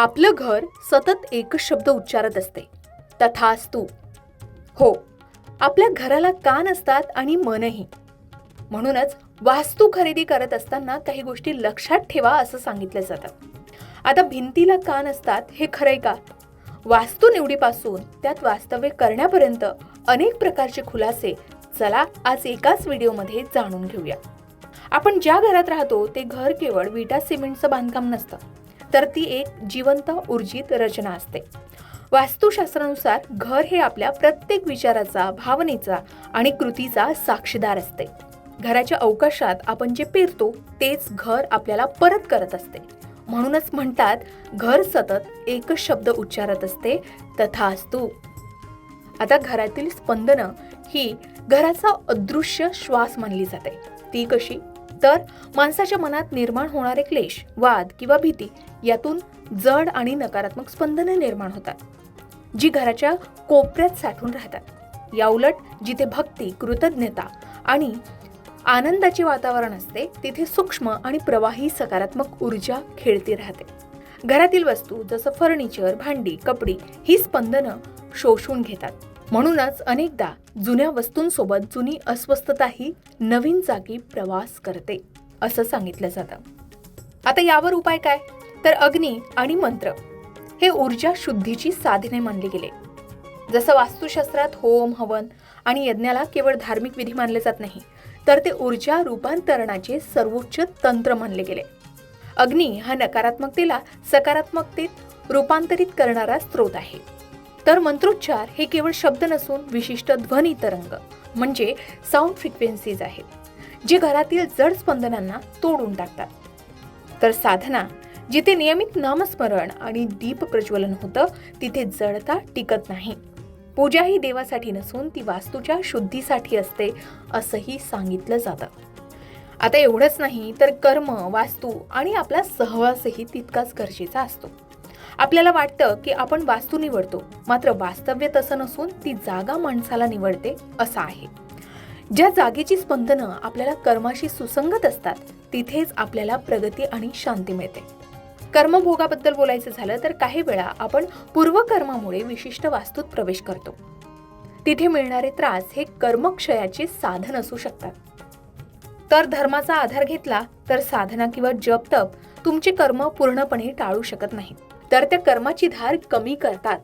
आपलं घर सतत एकच शब्द उच्चारत असते. तथास्तू. हो आपल्या घराला कान असतात आणि मनही. म्हणूनच वास्तू खरेदी करत असताना काही गोष्टी लक्षात ठेवा असं सांगितलं जातं. आता भिंतीला कान असतात हे खरंय का? वास्तू निवडीपासून त्यात वास्तव्य करण्यापर्यंत अनेक प्रकारचे खुलासे चला आज एकाच व्हिडिओमध्ये जाणून घेऊया. आपण ज्या घरात राहतो ते घर केवळ विटा सिमेंटचं बांधकाम नसतं. तर ती एक जिवंत ऊर्जित रचना असते. वास्तुशास्त्रानुसार घर हे आपल्या प्रत्येक विचाराचा भावनेचा आणि कृतीचा साक्षीदार असते. घराच्या अवकाशात आपण जे पेरतो तेच घर आपल्याला परत करत असते. म्हणूनच म्हणतात घर सतत एकच शब्द उच्चारत असते तथास्तू. आता घरातील स्पंदनं ही घराचा अदृश्य श्वास मानली जाते. ती कशी? तर माणसाच्या मनात निर्माण होणारे क्लेश वाद किंवा भीती यातून जड आणि नकारात्मक स्पंदने निर्माण होतात जी घराच्या कोपऱ्यात साठून राहतात. याउलट जिथे भक्ती कृतज्ञता आणि आनंदाचे वातावरण असते तिथे सूक्ष्म आणि प्रवाही सकारात्मक ऊर्जा खेळती राहते. घरातील वस्तू जसं फर्निचर भांडी कपडी ही स्पंदनं शोषून घेतात. म्हणूनच अनेकदा जुन्या वस्तूंसोबत जुनी अस्वस्थताही नवीन जागी प्रवास करते असं सांगितलं जातं. आता यावर उपाय काय? तर अग्नी आणि मंत्र हे ऊर्जा शुद्धीची साधने मानले गेले. जसं वास्तुशास्त्रात होम हवन आणि यज्ञाला केवळ धार्मिक विधी मानले जात नाही तर ते ऊर्जा रूपांतरणाचे सर्वोच्च तंत्र मानले गेले. अग्नी हा नकारात्मकतेला सकारात्मकतेत रूपांतरित करणारा स्रोत आहे. तर मंत्रोच्चार हे केवळ शब्द नसून विशिष्ट ध्वनी तरंग म्हणजे साऊंड फ्रिक्वेन्सीज आहेत जे घरातील जड स्पंदनांना तोडून टाकतात. तर साधना जिथे नियमित नामस्मरण आणि दीप प्रज्वलन होतं तिथे जडता टिकत नाही. पूजा ही देवासाठी नसून ती वास्तूच्या शुद्धीसाठी असते असंही सांगितलं जातं. आता एवढंच नाही तर कर्म वास्तू आणि आपला सहवासही तितकाच गरजेचा असतो. आपल्याला वाटतं की आपण वास्तू निवडतो मात्र वास्तव्य तसं नसून ती जागा माणसाला निवडते असं आहे. ज्या जागेची स्पंदनं आपल्याला कर्माशी सुसंगत असतात तिथेच आपल्याला प्रगती आणि शांती मिळते. कर्मभोगाबद्दल बोलायचं झालं तर काही वेळा आपण पूर्वकर्मामुळे विशिष्ट वास्तूत प्रवेश करतो. तिथे मिळणारे त्रास हे कर्मक्षयाचे साधन असू शकतात. तर धर्माचा आधार घेतला तर साधना किंवा जप तप तुमचे कर्म पूर्णपणे टाळू शकत नाही. तर त्या कर्माची धार कमी करतात.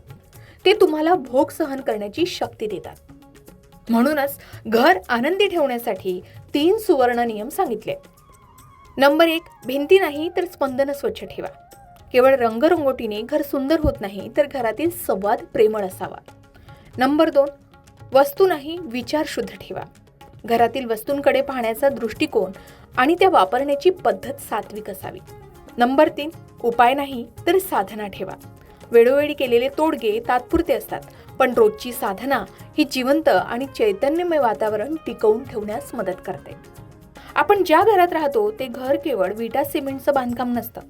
ते तुम्हाला भोग सहन करण्याची शक्ती देतात. म्हणूनच घर आनंदी ठेवण्यासाठी तीन सुवर्ण नियम सांगितले. नंबर एक भिंती नाही तर स्पंदन स्वच्छ ठेवा. केवळ रंगरंगोटीने घर सुंदर होत नाही तर घरातील संवाद प्रेमळ असावा. नंबर दोन वस्तू नाही विचार शुद्ध ठेवा. घरातील वस्तूंकडे पाहण्याचा दृष्टिकोन आणि त्या वापरण्याची पद्धत सात्विक असावी. नंबर तीन उपाय नाही तर साधना ठेवा. वेळोवेळी केलेले तोडगे तात्पुरते असतात पण रोजची साधना ही जिवंत आणि चैतन्यमय वातावरण टिकवून ठेवण्यास मदत करते. आपण ज्या घरात राहतो ते घर केवळ विटा सिमेंटचं बांधकाम नसतं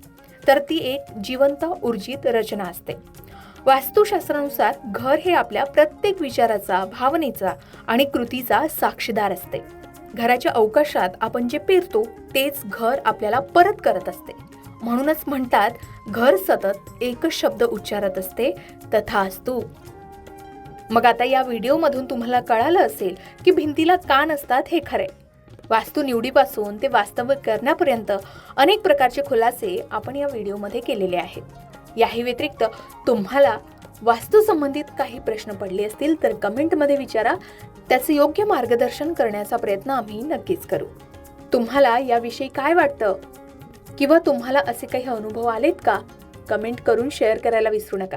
तर ती एक जिवंत ऊर्जित रचना असते. वास्तुशास्त्रानुसार घर हे आपल्या प्रत्येक विचाराचा भावनेचा आणि कृतीचा साक्षीदार असते. घराच्या अवकाशात आपण जे पेरतो तेच घर आपल्याला परत करत असते. म्हणूनच म्हणतात घर सतत एकच शब्द उच्चारत असते तथास्तू मग आता या व्हिडिओमधून तुम्हाला कळालं असेल की भिंतीला कान असतात हे खरे. वास्तू निवडीपासून ते वास्तव्य करण्यापर्यंत अनेक प्रकारचे खुलासे आपण या व्हिडिओमध्ये केलेले आहेत. याही व्यतिरिक्त तुम्हाला वास्तू संबंधित काही प्रश्न पडले असतील तर कमेंटमध्ये विचारा. त्याचे योग्य मार्गदर्शन करण्याचा प्रयत्न आम्ही नक्कीच करू. तुम्हाला याविषयी काय वाटतं? किंवा तुम्हाला असे काही अनुभव आलेत का? कमेंट करून शेअर करायला विसरू नका.